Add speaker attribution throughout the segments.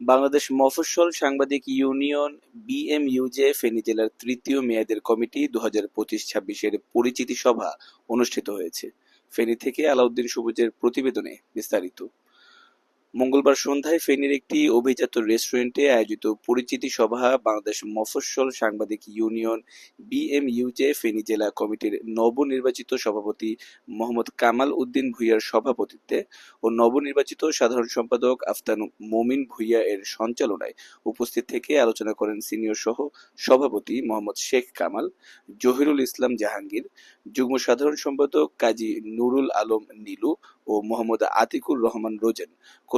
Speaker 1: বাংলাদেশ মফস্বল সাংবাদিক ইউনিয়ন বিএমইউজে ফেনী জেলার তৃতীয় মেয়াদের কমিটি দু হাজার পঁচিশ ছাব্বিশের পরিচিতি সভা অনুষ্ঠিত হয়েছে। ফেনী থেকে আলাউদ্দিন সবুজের প্রতিবেদনে বিস্তারিত। মঙ্গলবার সন্ধ্যায় ফেনীর একটি অভিজাত রেস্টুরেন্টে আয়োজিত পরিচিতি সভা বাংলাদেশ মফস্বল সাংবাদিক ইউনিয়ন বিএমইউজে ফেনী জেলা কমিটির নবনির্বাচিত সভাপতি মোহাম্মদ কামাল উদ্দিন ভূঁইয়ার সভাপতিত্বে ও নবনির্বাচিত সাধারণ সম্পাদক আফতান মোমিন ভূঁইয়া এর সঞ্চালনায় উপস্থিত থেকে আলোচনা করেন সিনিয়র সহ সভাপতি মোহাম্মদ শেখ কামাল, জহিরুল ইসলাম জাহাঙ্গীর, যুগ্ম সাধারণ সম্পাদক কাজী নুরুল আলম নীলু ও মোহাম্মদ আতিকুর রহমান রোজেন।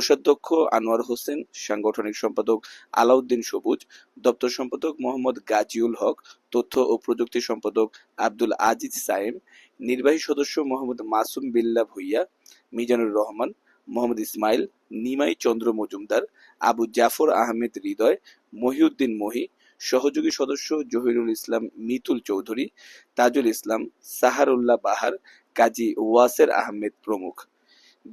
Speaker 1: কোষাধ্যক্ষ আনোয়ার হোসেন, সাংগঠনিক সম্পাদক আলাউদ্দিন সবুজ, দপ্তর সম্পাদক মোহাম্মদ গাজিউল হক, তথ্য ও প্রযুক্তি সম্পাদক আব্দুল আজিজ সাইম নির্বাহী সদস্য মোহাম্মদ মাসুম বিল্লা ভুইয়া, মিজানুর রহমান, মোহাম্মদ ইসমাইল, নিমাই চন্দ্র মজুমদার, আবু জাফর আহমেদ হৃদয়, মহিউদ্দিন মহি, সহযোগী সদস্য জহিরুল ইসলাম মিতুল চৌধুরী, তাজুল ইসলাম, সাহারুল্লাহ বাহার, কাজী ওয়াসের আহমেদ প্রমুখ।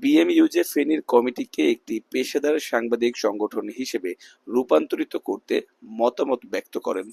Speaker 1: বিএমইউজে ফেনীর কমিটিকে একটি পেশাদার সাংবাদিক সংগঠন হিসেবে রূপান্তরিত করতে মতামত ব্যক্ত করেন।